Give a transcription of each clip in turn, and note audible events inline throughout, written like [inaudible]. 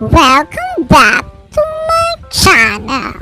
Welcome back to my channel.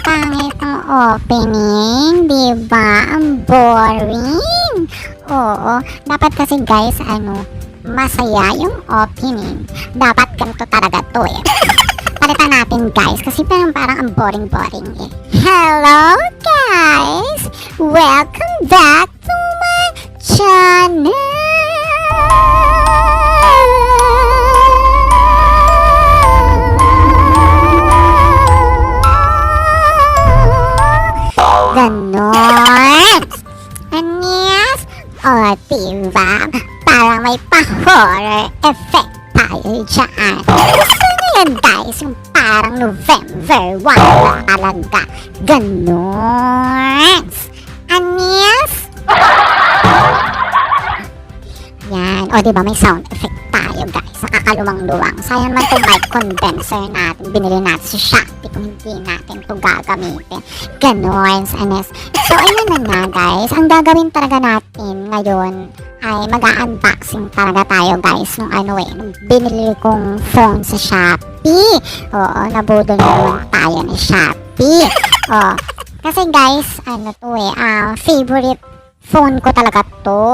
Pangit ang opening, di ba? Ang boring. Oo, dapat kasi guys, ano, masaya yung opening. Dapat ganito talaga to eh. Palitan natin guys, kasi parang parang ang boring-boring eh. Hello guys! Welcome back to my channel! Talaga. Ganon! Anyas? Yan. O, diba may sound effect tayo, guys. Sa kakalumang-luwang. Sayang man itong mic condenser natin. Binili natin sa Shopee kung hindi natin ito gagamitin. Ganon, Anes. So, ayun na nga, guys. Ang gagawin talaga natin ngayon ay mag-unboxing talaga tayo, guys, nung ano eh, nung binili kong phone sa Shopee. Oo, nabudol na naman tayo ni Shopee. Oo, [laughs] kasi guys, ano to eh, ah, favorite phone ko talaga to.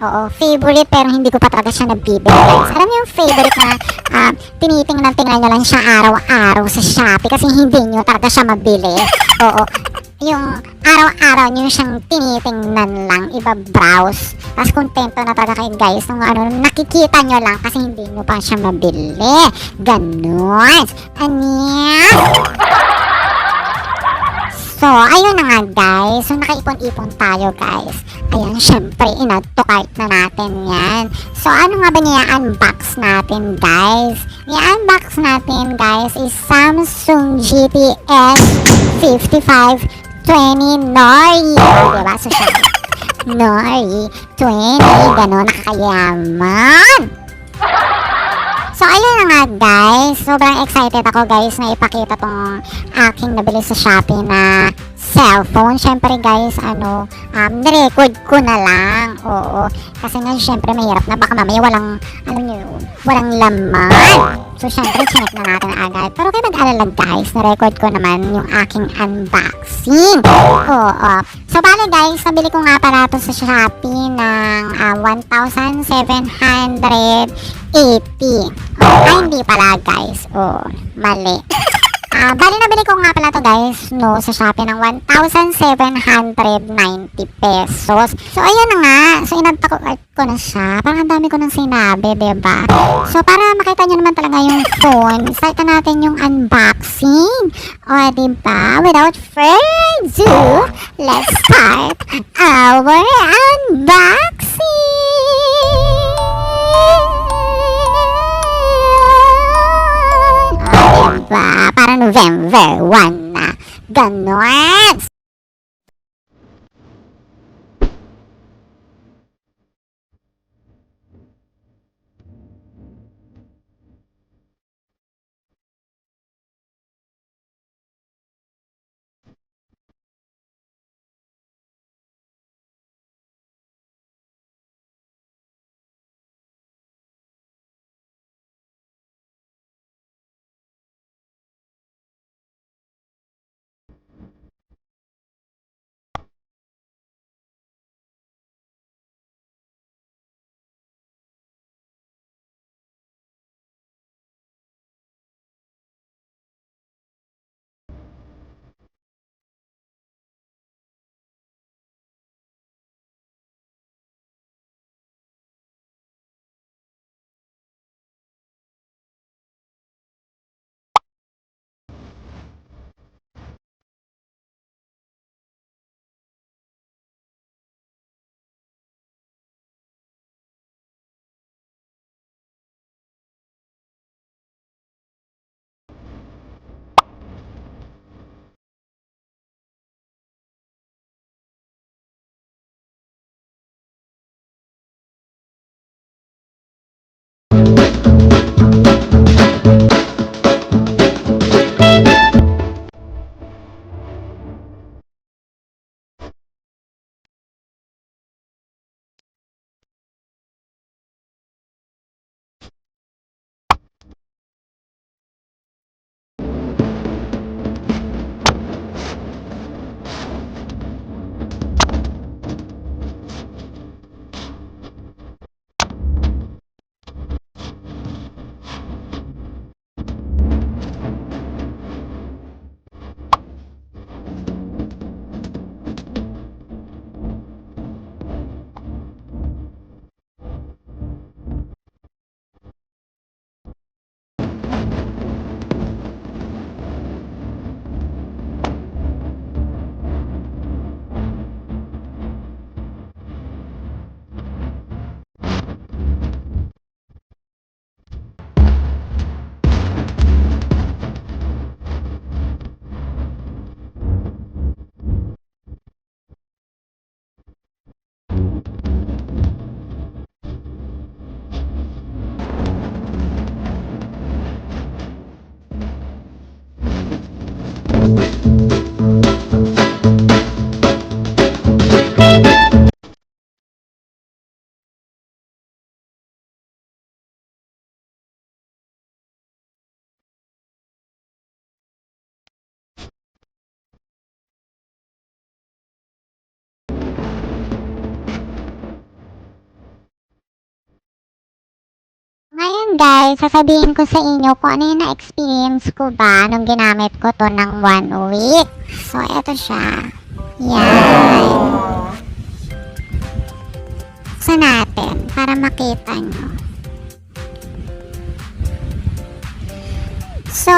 Oo, favorite pero hindi ko pa talaga siya nabibili guys. Alam niyo yung favorite na uh, tinitingnan tingnan nyo lang siya araw-araw sa Shopee kasi hindi nyo talaga siya mabili. Oo, yung araw-araw nyo siyang tinitingnan lang, iba-browse. Tapos kontento na talaga kayo guys nung ano, nakikita nyo lang kasi hindi nyo pa siya mabili. Ganon. Anya? So, ayun na nga guys. So, nakaipon-ipon tayo guys. Ayan, syempre, inadd to cart na natin yan. So, ano nga ba niya unbox natin guys? I-unbox natin guys is Samsung GTS 5520 Nori. Diba? So, siya, Nori 20. Ganon, nakakayaman. So, ayun na nga guys. Sobrang excited ako guys na ipakita tong aking nabili sa Shopee na cellphone. Siyempre guys, ano, um, nirecord ko na lang. Oo. Kasi nga, siyempre, mahirap na. Baka mamaya walang, ano nyo, walang laman. So, siyempre, chinek na natin agad. Pero kayo mag-alala guys, na-record ko naman yung aking unboxing. Oo. So, bale guys, nabili ko nga pala ito sa Shopee ng ah, 1,780. Ay, hindi pala guys. Oo, mali. Ah, bali nabili ko nga pala to guys, no, sa Shopee ng 1,790 pesos. So, ayun na nga. So, inadta ko, ko na siya. Parang ang dami ko nang sinabi, 'di ba? So, para makita nyo naman talaga yung phone, start na natin yung unboxing. O, ba? Without further ado, let's start our unboxing! Diba? Para November 1 na. Ganon! Guys, sasabihin ko sa inyo kung ano yung na-experience ko ba nung ginamit ko to ng one week. So, eto siya. Yan. Sa natin, para makita nyo. So,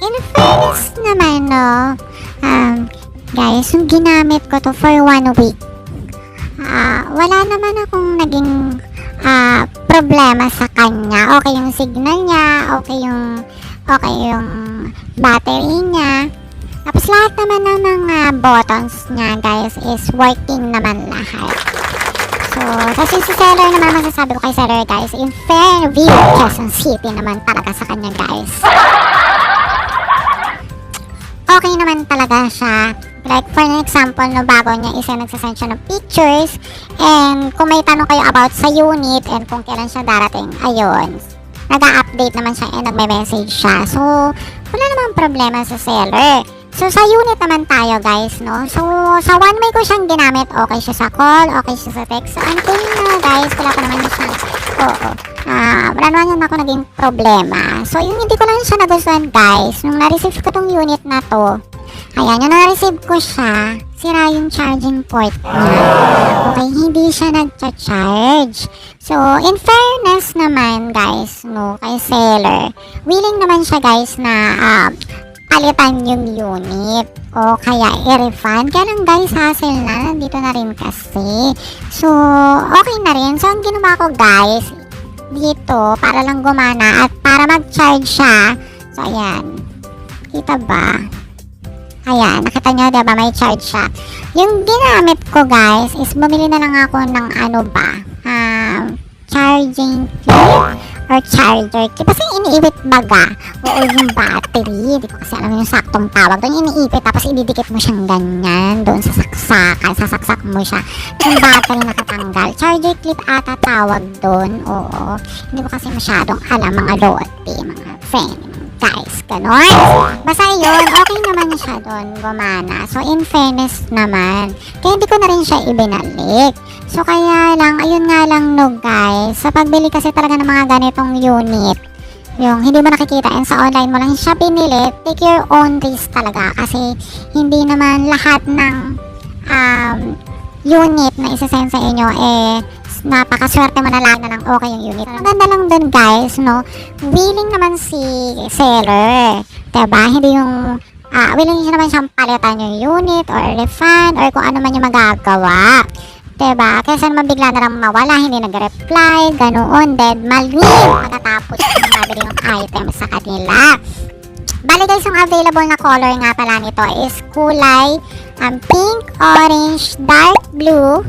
in fairness naman, no, um, guys, yung ginamit ko to for one week, ah, wala naman akong naging ah, problema sa kanya. Okay yung signal niya, okay yung okay yung battery niya. Tapos lahat naman ng mga buttons niya, guys, is working naman lahat. So, yung si seller naman, masasabi ko kay seller, guys, in Fairview, Quezon City naman talaga sa kanya, guys. Okay naman talaga siya. Like, for an example, no, bago niya isa nagsasend siya ng pictures and kung may tanong kayo about sa unit and kung kailan siya darating, ayun, nag-update naman siya and nagme-message siya. So, wala namang problema sa seller. So, sa unit naman tayo, guys, no? So, sa one way ko siyang ginamit, okay siya sa call, okay siya sa text. So, until na, guys, wala ko naman siya. Oo. Ah, wala naman ako naging problema. So, yung hindi ko lang siya nagustuhan, guys, nung na-receive ko tong unit na to, ayan, yung na-receive ko siya, sira yung charging port niya. Okay, hindi siya nagcha-charge. So, in fairness naman, guys, no, kay seller, willing naman siya, guys, na ah, palitan yung unit o kaya i-refund. Lang guys, hassle na. Nandito na rin kasi. So, okay na rin. So, ang ginawa ko guys, dito, para lang gumana at para mag-charge siya. So, ayan. Kita ba? Ayan, nakita nyo, diba, may charge siya. Yung ginamit ko, guys, is bumili na lang ako ng ano ba, um, charging clip or charger clip. Kasi iniipit baga. Oo, yung battery. Hindi ko kasi alam yung saktong tawag. Doon iniipit, tapos ididikit mo siyang ganyan. Doon sa saksakan, sasaksak mo siya. Yung battery nakatanggal. Charger clip ata tawag doon. Oo. Hindi ko kasi masyadong alam mga lote, mga friend, guys, ganon. Basta yun, okay naman siya doon, gumana. So, in fairness naman, kaya hindi ko na rin siya ibinalik. So, kaya lang, ayun nga lang no guys, sa pagbili kasi talaga ng mga ganitong unit, yung hindi mo nakikita and sa online mo lang siya pinili, take your own risk talaga kasi hindi naman lahat ng um, unit na isasend sa inyo eh napakaswerte mo na lang na lang okay yung unit. Ang ganda lang dun guys, no? Willing naman si seller. Diba? Hindi yung ah willing siya naman siyang palitan yung unit or refund or kung ano man yung magagawa. Diba? Kaysa naman bigla na lang mawala, hindi nag-reply, ganoon, dead mali pagkatapos yung mabili yung item sa kanila. Bali guys, yung available na color nga pala nito is kulay um, pink, orange, dark blue,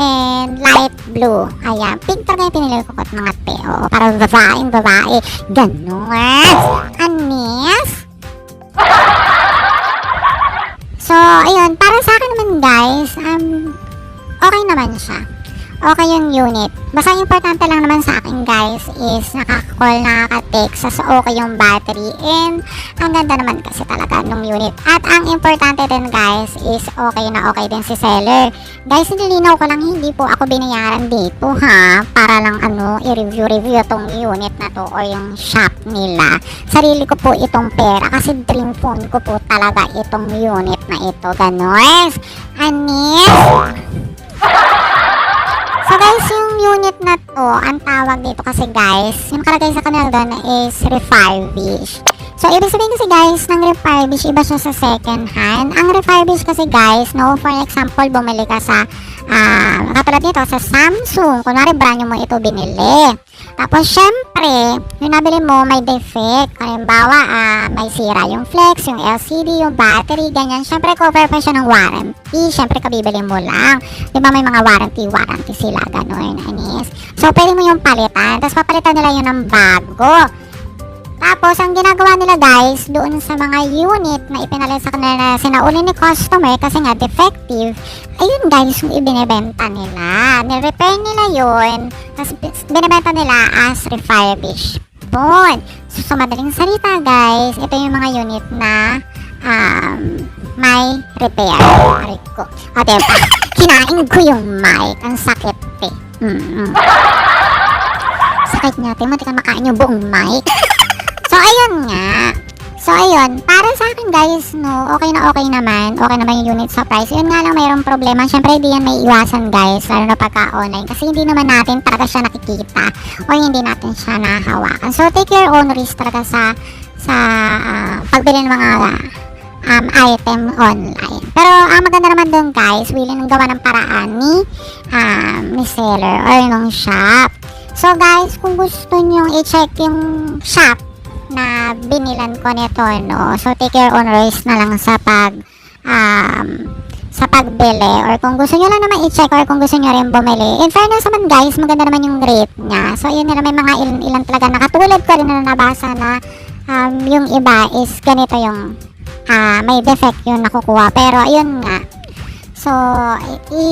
and light blue. Ayan, pink talaga yung pinili ko kot mga teo. Para babaeng babae. Ganon. Anis. So, ayun, para sa akin naman guys, um, okay naman siya. Okay yung unit. Basta importante lang naman sa akin guys is nakaka-call, nakaka-text, so okay yung battery and ang ganda naman kasi talaga ng unit. At ang importante din guys is okay na okay din si seller. Guys, nililinaw ko lang hindi po ako binayaran dito ha para lang ano i-review-review tong unit na to or yung shop nila. Sarili ko po itong pera kasi dream phone ko po talaga itong unit na ito. Ganon. Anis. [laughs] So guys, yung unit na to, ang tawag dito kasi guys, yung nakalagay sa kanila doon is refurbish. So, ibig sabihin kasi guys, ng refurbish, iba siya sa second hand. Ang refurbish kasi guys, no, for example, bumili ka sa, ah, katulad nito, sa Samsung. Kunwari, brand mo ito binili. Tapos, syempre, yung nabili mo, may defect. Halimbawa, ah, may sira yung flex, yung LCD, yung battery, ganyan. Syempre, cover pa siya ng warranty. Syempre, kabibili mo lang. Di ba may mga warranty, warranty sila, ganun, anis. So, pwede mo yung palitan. Tapos, papalitan nila yun ng bago. Tapos, ang ginagawa nila guys, doon sa mga unit na ipinalit sa kanila na sinauli ni customer kasi nga defective, ayun guys, yung ibinebenta nila. Nirepair nila yun, tapos binebenta nila as refurbished phone. So, sa madaling salita guys, ito yung mga unit na um, may repair. Aray ko. O, diba? [laughs] Kinain ko yung mic. Ang sakit eh. Mm -mm. Sakit niya. Muntik na makain yung buong mic. So, ayun nga. So, ayun. Para sa akin, guys, no, okay na okay naman. Okay naman yung unit sa price. Yun nga lang mayroong problema. Siyempre, hindi yan may iwasan, guys. Lalo na pagka-online. Kasi hindi naman natin talaga siya nakikita. O hindi natin siya nakahawakan. So, take your own risk talaga sa sa ah, pagbili ng mga um, item online. Pero ang maganda naman doon guys, willing ng gawa ng paraan ni um, ni seller or nung shop. So guys, kung gusto nyo i-check yung shop na binilan ko nito, no? So take your own risk na lang sa pag um, sa pagbili or kung gusto nyo lang naman i-check or kung gusto nyo rin bumili. In fairness naman guys, maganda naman yung rate niya. So yun nila may mga ilan, ilan talaga nakatulad ko rin na nabasa na um, yung iba is ganito yung ah, may defect yung nakukuha. Pero ayun nga. So, i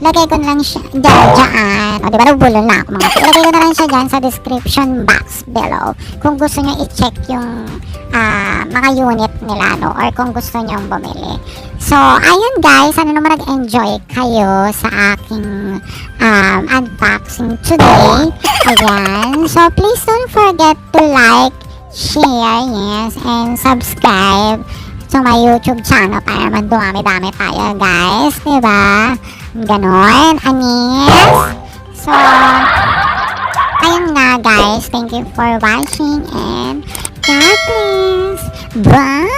lagay ko na lang siya dyan, dyan. O, di ba, nabulol na ako mga. Ilagay ko na lang siya dyan sa description box below. Kung gusto nyo i-check yung ah, mga unit nila, no? Or kung gusto nyo bumili. So, ayun guys. Sana naman nag-enjoy kayo sa aking um, unboxing today. Ayan. So, please don't forget to like, share, yes, and subscribe to my YouTube channel para naman dumami-dami tayo, guys. Diba? Ganon. Anis. So, ayun nga, guys. Thank you for watching and God bless. Bye!